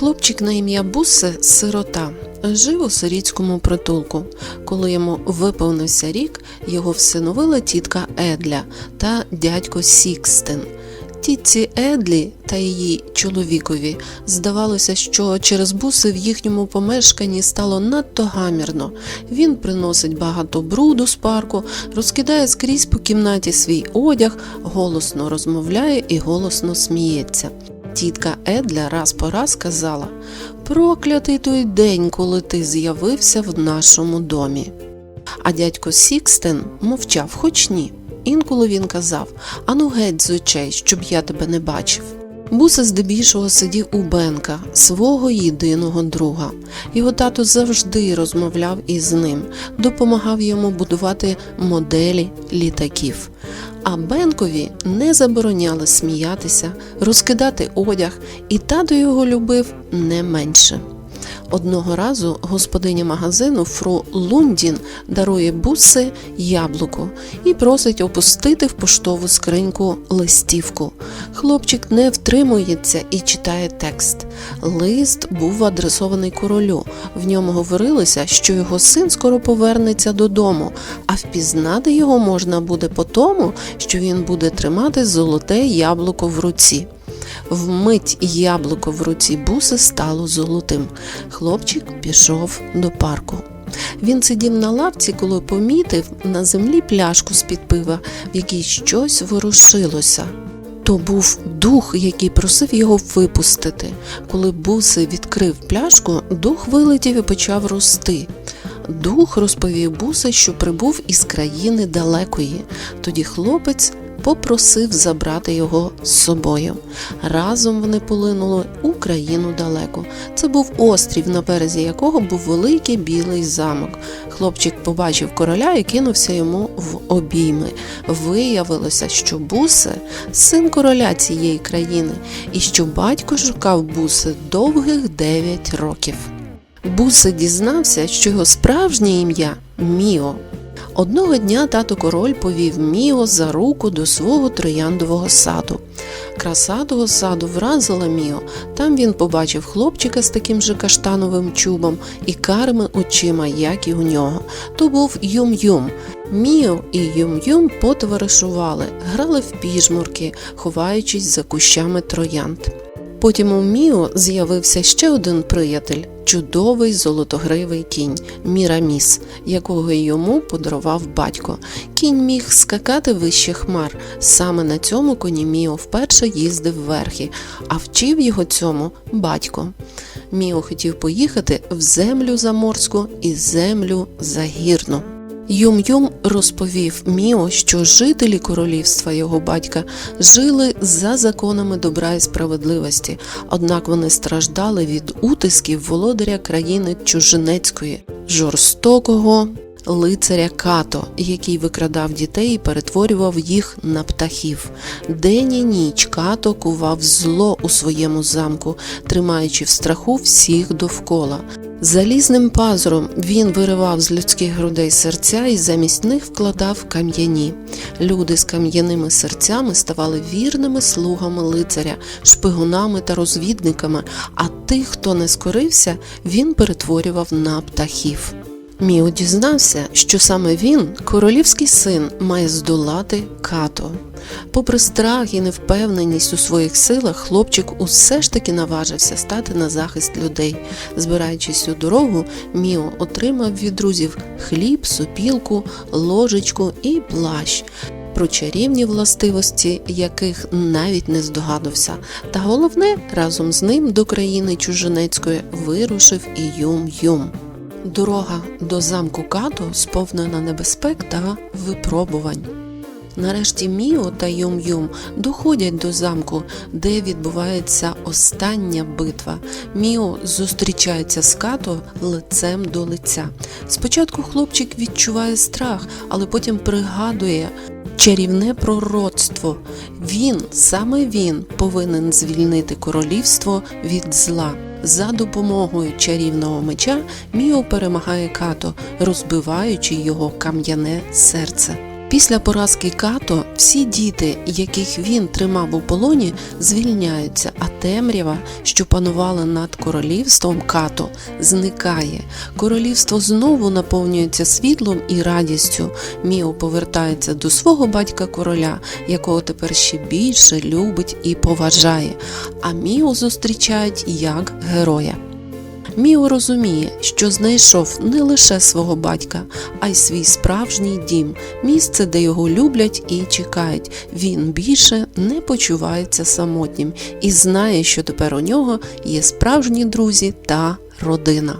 Хлопчик на ім'я Бусе сирота. Жив у сирітському притулку. Коли йому виповнився рік, його всиновила тітка Едля та дядько Сікстен. Тітці Едлі та її чоловікові здавалося, що через буси в їхньому помешканні стало надто гамірно. Він приносить багато бруду з парку, розкидає скрізь по кімнаті свій одяг, голосно розмовляє і голосно сміється. Тітка Едля раз по раз казала Проклятий той день, коли ти з'явився в нашому домі. А дядько Сікстен мовчав, хоч ні. Інколи він казав Ану геть з очей, щоб я тебе не бачив. Буса здебільшого сидів у Бенка, свого єдиного друга. Його тато завжди розмовляв із ним, допомагав йому будувати моделі літаків. А Бенкові не забороняли сміятися, розкидати одяг, і тато його любив не менше. Одного разу господиня магазину Фру Лундін дарує буси яблуко і просить опустити в поштову скриньку листівку. Хлопчик не втримується і читає текст. Лист був адресований королю. В ньому говорилося, що його син скоро повернеться додому, а впізнати його можна буде по тому, що він буде тримати золоте яблуко в руці. Вмить яблуко в руці буси стало золотим. Хлопчик пішов до парку. Він сидів на лавці, коли помітив на землі пляшку з-під пива, в якій щось ворушилося. То був дух, який просив його випустити. Коли буси відкрив пляшку, дух вилетів і почав рости. Дух розповів буса, що прибув із країни далекої. Тоді хлопець попросив забрати його з собою. Разом вони полинули у країну далеку. Це був острів, на березі якого був великий білий замок. Хлопчик побачив короля і кинувся йому в обійми. Виявилося, що бусе син короля цієї країни, і що батько шукав буси довгих дев'ять років. Бусе дізнався, що його справжнє ім'я Міо. Одного дня тато король повів Міо за руку до свого трояндового саду. Краса того саду вразила Міо. Там він побачив хлопчика з таким же каштановим чубом і карими очима, як і у нього. То був Юм-Юм. Міо і Юм-Юм потоваришували, грали в піжмурки, ховаючись за кущами троянд. Потім у Міо з'явився ще один приятель чудовий золотогривий кінь Міраміс, якого йому подарував батько. Кінь міг скакати вище хмар. Саме на цьому коні Міо вперше їздив верхи, а вчив його цьому батько. Міо хотів поїхати в землю заморську і землю загірну. Юм-Юм розповів Міо, що жителі королівства його батька жили за законами добра і справедливості, однак вони страждали від утисків володаря країни Чужинецької, жорстокого лицаря Като, який викрадав дітей і перетворював їх на птахів. День і ніч Като кував зло у своєму замку, тримаючи в страху всіх довкола. Залізним пазуром він виривав з людських грудей серця і замість них вкладав кам'яні. Люди з кам'яними серцями ставали вірними слугами лицаря, шпигунами та розвідниками, а тих, хто не скорився, він перетворював на птахів. Міо дізнався, що саме він, королівський син, має здолати като. Попри страх і невпевненість у своїх силах, хлопчик усе ж таки наважився стати на захист людей. Збираючись у дорогу, Міо отримав від друзів хліб, сопілку, ложечку і плащ. Про чарівні властивості, яких навіть не здогадався, та головне, разом з ним до країни чужинецької вирушив і Юм-Юм. Дорога до замку Като сповнена небезпек та випробувань. Нарешті Міо та Юм-Юм доходять до замку, де відбувається остання битва. Міо зустрічається з Като лицем до лиця. Спочатку хлопчик відчуває страх, але потім пригадує чарівне пророцтво. Він, саме він, повинен звільнити королівство від зла. За допомогою чарівного меча Міо перемагає като, розбиваючи його кам'яне серце. Після поразки Като всі діти, яких він тримав у полоні, звільняються, а темрява, що панувала над королівством Като, зникає. Королівство знову наповнюється світлом і радістю. Міо повертається до свого батька короля, якого тепер ще більше любить і поважає. А Міо зустрічають як героя. Міо розуміє, що знайшов не лише свого батька, а й свій справжній дім, місце, де його люблять і чекають. Він більше не почувається самотнім і знає, що тепер у нього є справжні друзі та родина.